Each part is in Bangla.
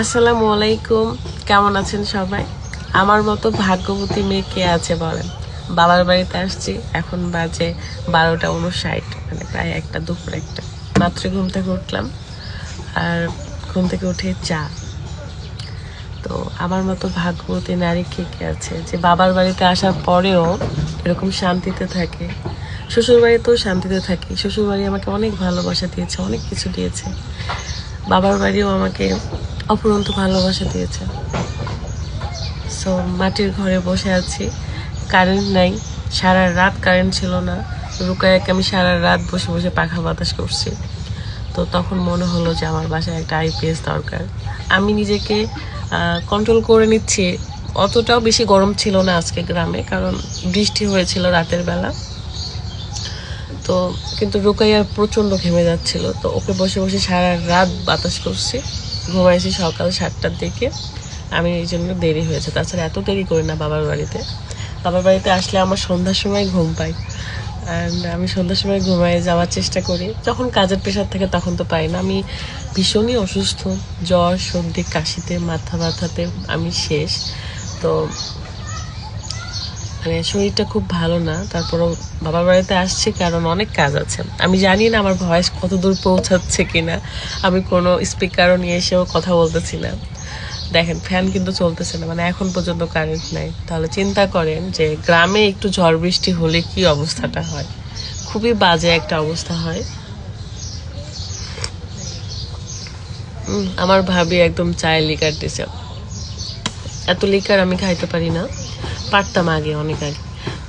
আসসালামু আলাইকুম। কেমন আছেন সবাই? আমার মতো ভাগ্যবতী মেয়ে কে আছে বলেন? বাবার বাড়িতে আসছি, এখন বাজে বারোটা উনষাট মানে প্রায় একটা, দুপুর একটা। মাত্র ঘুম থেকে উঠলাম, আর ঘুম থেকে উঠে চা। তো আমার মতো ভাগ্যবতী নারী কে কে আছে? যে বাবার বাড়িতে আসার পরেও এরকম শান্তিতে থাকে। শ্বশুরবাড়িতেও শান্তিতে থাকি। শ্বশুরবাড়ি আমাকে অনেক ভালোবাসা দিয়েছে, অনেক কিছু দিয়েছে। বাবার বাড়িও আমাকে অপুরন্ত ভালোবাসা দিয়েছে। সো মাটির ঘরে বসে আছি। কারেন্ট নাই। সারা রাত কারেন্ট ছিল না। রুকায়াকে আমি সারা রাত বসে বসে পাখা বাতাস করছি। তো তখন মনে হলো যে আমার বাসায় একটা আইপিএস দরকার। আমি নিজেকে কন্ট্রোল করে নিচ্ছি। অতটাও বেশি গরম ছিল না আজকে গ্রামে, কারণ বৃষ্টি হয়েছিল রাতের বেলা। তো, কিন্তু রুকাইয়া প্রচণ্ড ঘেমে যাচ্ছিল। তো ওকে বসে বসে সারা রাত বাতাস করছি। ঘুমাইছি সকাল সাতটার দিকে। আমি এই জন্য দেরি হয়েছে। তাছাড়া এত দেরি করি না বাবার বাড়িতে। বাবার বাড়িতে আসলে আমার সন্ধ্যার সময় ঘুম পাই। অ্যান্ড আমি সন্ধ্যার সময় ঘুমায় যাওয়ার চেষ্টা করি। যখন কাজের প্রেশার থাকে তখন তো পাই না। আমি ভীষণই অসুস্থ। জ্বর, সর্দি, কাশিতে, মাথা ব্যথাতে আমি শেষ। তো মানে শরীরটা খুব ভালো না, তারপরও বাবার বাড়িতে আসছি কারণ অনেক কাজ আছে। আমি জানি না আমার ভয়েস কত দূর পৌঁছাচ্ছে কিনা, আমি কোনো স্পিকারও নিয়ে এসেও কথা বলতেছি না। দেখেন, ফ্যান কিন্তু চলতেছে না মানে এখন পর্যন্ত কারেন্ট নাই। তাহলে চিন্তা করেন যে গ্রামে একটু ঝড় বৃষ্টি হলে কি অবস্থাটা হয়? খুবই বাজে একটা অবস্থা হয়। আমার ভাবি একদম চায় লিকার দিছে। এত লিকার আমি খাইতে পারি না। পারতাম আগে অনেক আগে।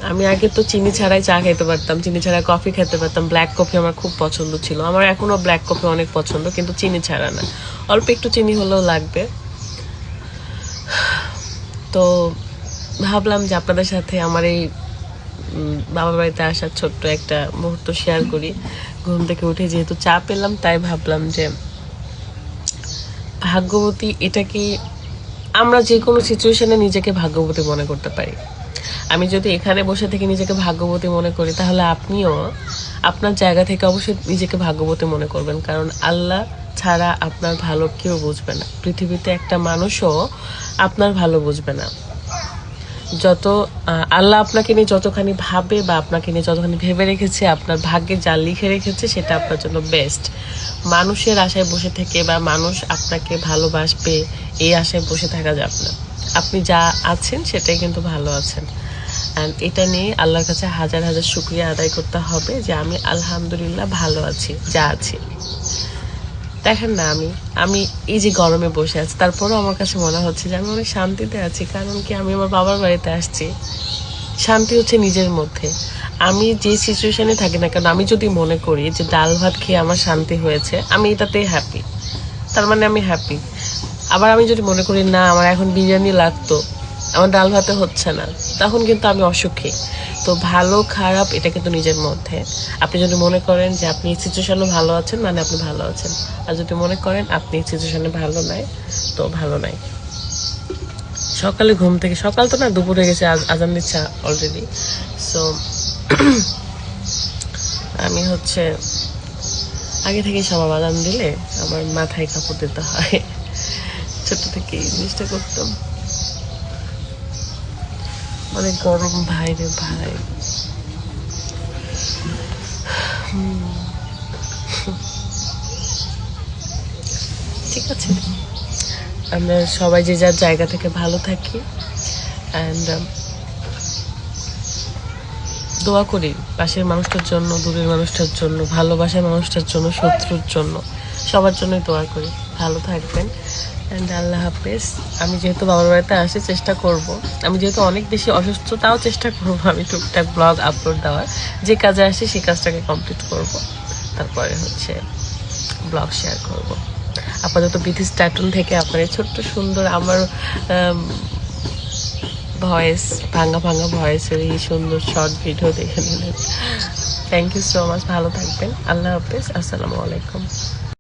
আমি আগে তো চিনি ছাড়াই চা খেতে পারতাম, চিনি ছাড়া কফি খেতে পারতাম। ব্ল্যাক কফি আমার খুব পছন্দ ছিল। আমার এখনও ব্ল্যাক কফি অনেক পছন্দ, কিন্তু চিনি ছাড়া না। অল্প একটু চিনি হলেও লাগবে। তো ভাবলাম যে আপনাদের সাথে আমার এই বাবার বাড়িতে আসার ছোট্ট একটা মুহূর্ত শেয়ার করি। ঘুম থেকে উঠে যেহেতু চা পেলাম, তাই ভাবলাম যে ভাগ্যবতী, এটা কি আমরা যে কোনো সিচুয়েশনে নিজেকে ভাগ্যবতী মনে করতে পারি। আমি যদি এখানে বসে থেকে নিজেকে ভাগ্যবতী মনে করি, তাহলে আপনিও আপনার জায়গা থেকে অবশ্যই নিজেকে ভাগ্যবতী মনে করবেন। কারণ আল্লাহ ছাড়া আপনার ভালো কেউ বুঝবে না। পৃথিবীতে একটা মানুষও আপনার ভালো বুঝবে না। যত আল্লাহ আপনাকে নিয়ে যতখানি ভাবে বা আপনাকে নিয়ে যতখানি ভেবে রেখেছে, আপনার ভাগ্যে যা লিখে রেখেছে, সেটা আপনার জন্য বেস্ট মানুষের আশায় বসে থেকে বা মানুষ আপনাকে ভালোবাসবে, এই আশায় বসে থাকা যাবে না। আপনি যা আছেন, সেটাই কিন্তু ভালো আছেন। অ্যান্ড এটা নিয়ে আল্লাহর কাছে হাজার হাজার শুক্রিয়া আদায় করতে হবে যে আমি আলহামদুলিল্লাহ ভালো আছি, যা আছি। দেখেন না আমি আমি এই যে গরমে বসে আছি, তারপরেও আমার কাছে মনে হচ্ছে যে আমি অনেক শান্তিতে আছি, কারণ কি আমি আমার বাবার বাড়িতে আসছি। শান্তি হচ্ছে নিজের মধ্যে। আমি যে সিচুয়েশনে থাকি না কেন, আমি যদি মনে করি যে ডাল ভাত খেয়ে আমার শান্তি হয়েছে, আমি এটাতেই হ্যাপি তার মানে আমি হ্যাপি আবার আমি যদি মনে করি, না, আমার এখন বিরিয়ানি লাগতো, আমার ডাল ভাতে হচ্ছে না। তখন কিন্তু আমি অসুখী। তো ভালো, খারাপ, এটা কিন্তু নিজের মধ্যে। আপনি যদি মনে করেন যে আপনি সিচুয়েশনে ভালো আছেন মানে আপনি ভালো আছেন। আর যদি মনে করেন আপনি সিচুয়েশনে ভালো নাই, তো ভালো নাই। সকালে ঘুম থেকে, সকাল তো না, দুপুরে গেছে, আজ- আজান দিচ্ছে অলরেডি সো আমি হচ্ছে, আগে থেকে সব আজান দিলে আমার মাথায় কাপড় দিতে হয়। ছোট থেকে এই জিনিসটা করতাম। অনেক গরম, ভাই রে ভাই। ঠিক আছে। আমরা সবাই যে যার জায়গা থেকে ভালো থাকি। অ্যান্ড দোয়া করি পাশের মানুষটার জন্য, দূরের মানুষটার জন্য, ভালোবাসার মানুষটার জন্য, শত্রুর জন্য। সবার জন্যই দোয়া করি। ভালো থাকবেন। অ্যান্ড আল্লাহ হাফেজ, আমি যেহেতু বাবার বাড়িতে আসি চেষ্টা করব, আমি যেহেতু অনেক বেশি অসুস্থ তাও চেষ্টা করব, আমি টুকটাক ব্লগ আপলোড দেওয়ার, যে কাজে আসি সেই কাজটাকে কমপ্লিট করব। তারপরে হচ্ছে ব্লগ শেয়ার করব। আপাতত বিধি স্ট্যাটুন থেকে আপনার ছোট্ট সুন্দর আমার ভয়েস ভাঙা ভাঙা ভয়েসের এই সুন্দর শর্ট ভিডিও দেখে নিলেন। থ্যাংক ইউ সো মাচ ভালো থাকবেন, আল্লাহ হাফেজ, আসসালামু আলাইকুম।